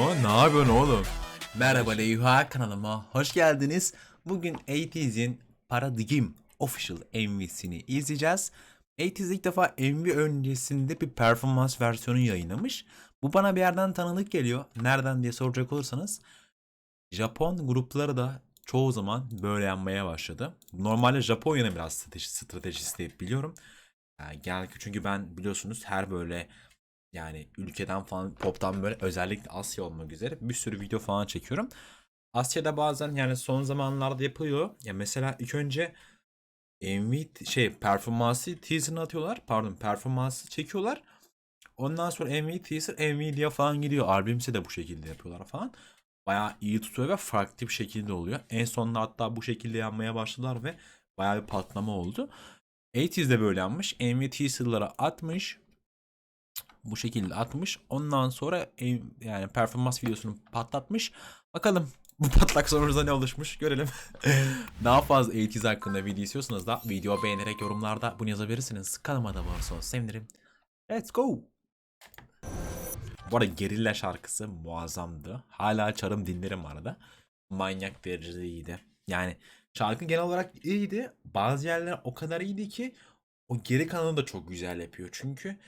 No, ne yapıyorsun oğlum? Merhaba Leyha kanalıma hoş geldiniz. Bugün 80's'in Paradigm Official MV'sini izleyeceğiz. 80's ilk defa MV öncesinde bir performans versiyonu yayınlamış. Bu bana bir yerden tanıdık geliyor. Nereden diye soracak olursanız Japon grupları da çoğu zaman böyle yanmaya başladı. Normalde Japonya'nın biraz strateji, stratejisi diye biliyorum. Yani gel çünkü ben biliyorsunuz her böyle yani ülkeden falan pop'tan böyle özellikle Asya olmak üzere bir sürü video falan çekiyorum. Asya'da bazen yani son zamanlarda yapılıyor. Ya mesela ilk önce MV şey performansı teaser'ını atıyorlar. Pardon performansı çekiyorlar. Ondan sonra MV teaser MV diye falan gidiyor. Albümse de bu şekilde yapıyorlar falan. Bayağı iyi tutuyor ve farklı bir şekilde oluyor. En sonunda hatta bu şekilde yanmaya başladılar ve bayağı bir patlama oldu. 80's de böyle yanmış. MV teaser'lara atmış bu şekilde atmış. Ondan sonra en- yani performans videosunu patlatmış. Bakalım bu patlak sonrasında ne oluşmuş görelim. Daha fazla 80's hakkında video istiyorsanız da video beğenerek yorumlarda bunu yazabilirsiniz. Kanalıma da varsa sevinirim. Let's go. Bu arada Gerilla şarkısı muazzamdı. Hala çarım dinlerim arada. Manyak derecede iyiydi. Yani şarkı genel olarak iyiydi. Bazı yerler o kadar iyiydi ki o geri kalanı da çok güzel yapıyor. Çünkü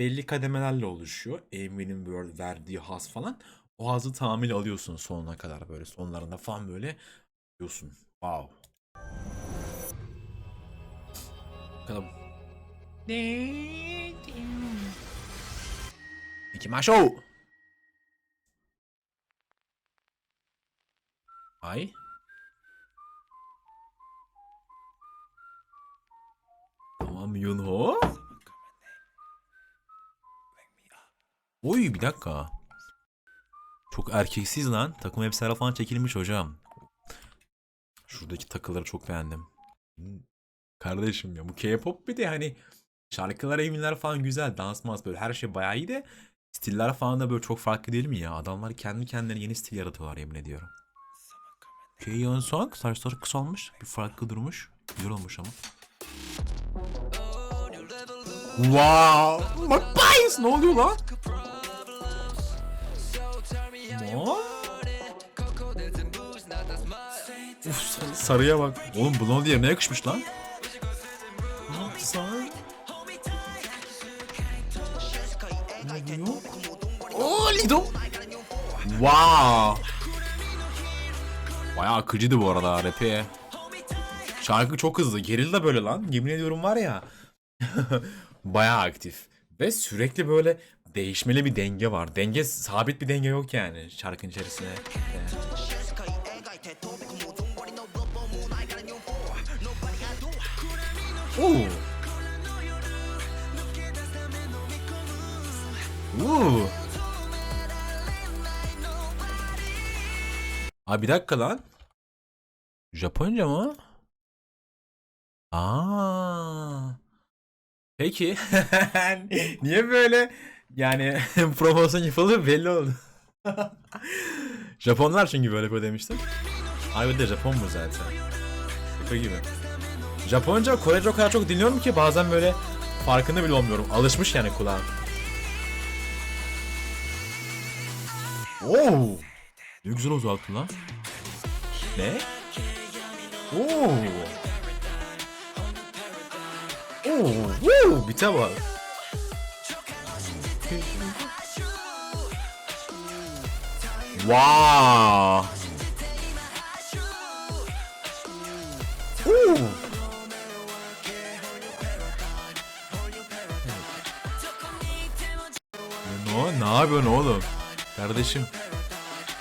belli kademelerle oluşuyor. Amy'nin böyle verdiği haz falan. O hazı tamamıyla alıyorsun sonuna kadar böyle. Sonlarında falan böyle diyorsun. Wow. Bakalım. İki Show. Ay. Tamam Yunho. Oy bir dakika. Çok erkeksiz lan. Takım elbiseler falan çekilmiş hocam. Şuradaki takıları çok beğendim. Kardeşim ya bu K-pop bir de hani şarkılar, eminler falan güzel. Dans mas böyle her şey bayağı iyi de stiller falan da böyle çok farklı değil mi ya? Adamlar kendi kendilerine yeni stil yaratıyorlar yemin ediyorum. K-On Song saçları kısalmış. Bir farklı durmuş. Güzel olmuş ama. Wow! Magpies! Ne oluyor lan? Sarıya bak. Oğlum Blondie yerine yakışmış lan. Sarı. Oluyor? Oo Lido. Wow. Bayağı akıcıydı bu arada rapi. Şarkı çok hızlı. Geril de böyle lan. Yemin ediyorum var ya. Bayağı aktif. Ve sürekli böyle değişmeli bir denge var. Denge sabit bir denge yok yani şarkının içerisinde. Oo. Oo. Abi bir dakika lan. Japonca mı? Aa. Peki. Niye böyle yani promosyon yapılır belli oldu. Japonlar çünkü böyle koy demiştim. Abi de Japon mu zaten? Şaka gibi. Japonca, Korece o kadar çok dinliyorum ki bazen böyle farkında bile olmuyorum. Alışmış yani kulağım. Oo! Ne güzel uzalttı lan. Ne? Oo! Oo, woo, bite bak. Wow. Yapıyorsun oğlum? Kardeşim.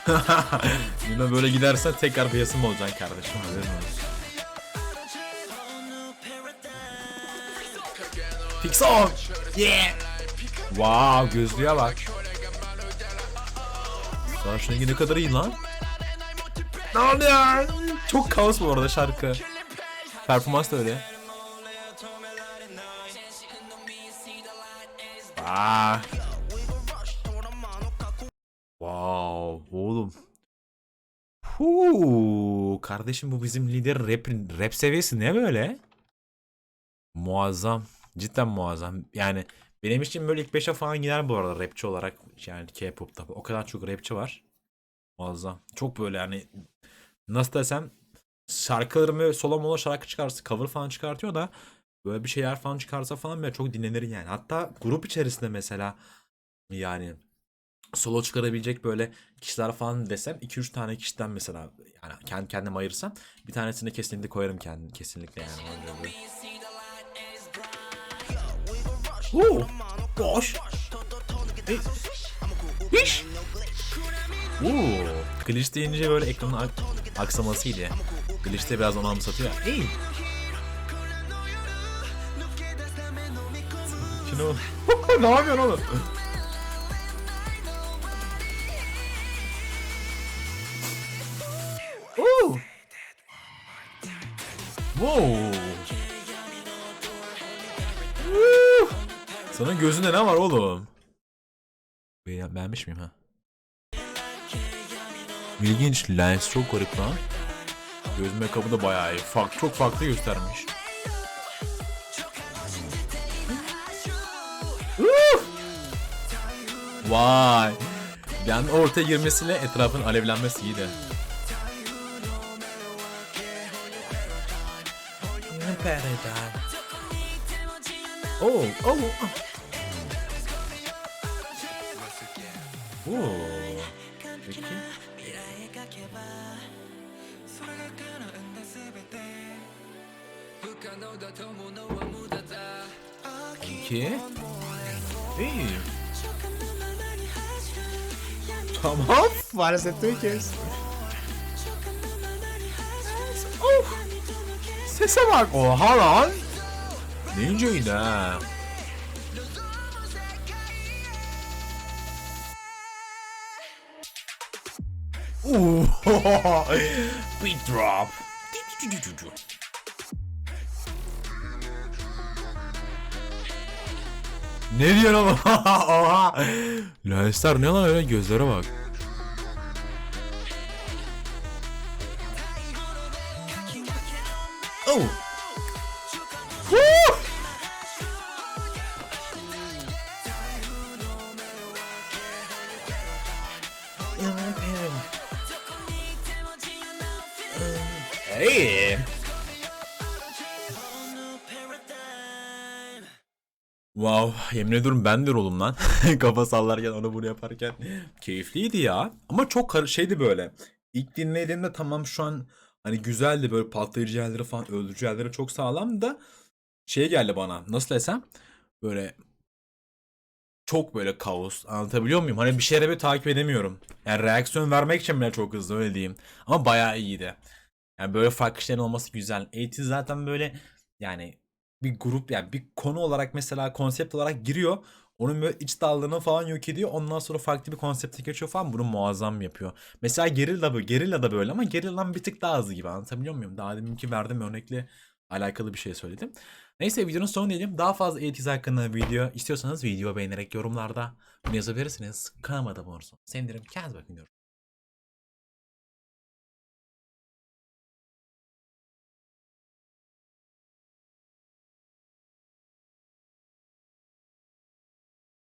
Yine böyle gidersen tekrar piyasım olacaksın kardeşim. Haberin olsun. Pixar. Yeah. Wow gözlüğe bak. Saç rengi ne kadar iyi lan. Ne oluyor? Çok kaos bu arada şarkı. Performans da öyle. Aa. Wow oğlum. Huu, kardeşim bu bizim lider rap, rap seviyesi ne böyle? Muazzam. Cidden muazzam. Yani Benim için böyle ilk 5'e falan gider bu arada rapçi olarak. Yani K-pop'ta. O kadar çok rapçi var. Muazzam. Çok böyle yani nasıl desem şarkılarımı solo molo şarkı çıkarsa cover falan çıkartıyor da böyle bir şeyler falan çıkarsa falan böyle çok dinlenir yani. Hatta grup içerisinde mesela yani solo çıkarabilecek böyle kişiler falan desem 2-3 tane kişiden mesela yani kendi kendim ayırsam bir tanesini kesinlikle koyarım kendim kesinlikle yani. Oo. Hey. Hiş. Oo, glitch deyince böyle ekranın ak- aksamasıydı. Glitch de biraz onu anımsatıyor. Hey. Şunu ne yapıyorsun oğlum? Wow. Woo. Sana gözünde ne var oğlum? Beğen beğenmiş miyim ha? İlginç lens çok garip lan. Göz make da bayağı iyi. Fark, çok farklı göstermiş. Vay. Yani ortaya girmesiyle etrafın alevlenmesi iyi de. Oh, oh, oh. Oo. Peki. Peki. İyi. Tamam. Maalesef Türkiye'yiz. Oh. Sese bak. Oha lan. Ne inceydi ha. Ooh. Beat drop. Ne diyorsun oğlum? Oha. Lensler ne lan öyle gözlere bak. Oh. Woo! Hey. Wow, yemin ediyorum ben de rolum lan. Kafa sallarken onu bunu yaparken. Keyifliydi ya. Ama çok şeydi böyle. İlk dinlediğimde tamam şu an hani güzeldi böyle patlayıcı yerleri falan öldürücü yerleri çok sağlam da şey geldi bana nasıl desem böyle çok böyle kaos anlatabiliyor muyum? Hani bir şeylere bir takip edemiyorum. Yani reaksiyon vermek için bile çok hızlı öyle diyeyim. Ama bayağı iyiydi. Yani böyle farklı şeylerin olması güzel. Eğitim zaten böyle yani bir grup yani bir konu olarak mesela konsept olarak giriyor. Onun böyle iç dallığını falan yok ediyor. Ondan sonra farklı bir konsepte geçiyor falan. Bunu muazzam yapıyor. Mesela Gerilla böyle. Gerilla da böyle ama Gerilla'dan bir tık daha hızlı gibi. Anlatabiliyor muyum? Daha deminki verdiğim örnekle alakalı bir şey söyledim. Neyse videonun sonu diyelim. Daha fazla eğitiz hakkında video istiyorsanız video beğenerek yorumlarda bunu yazabilirsiniz. Kanalıma da abone olursanız sevinirim. Kendinize bakın. Görüşürüz.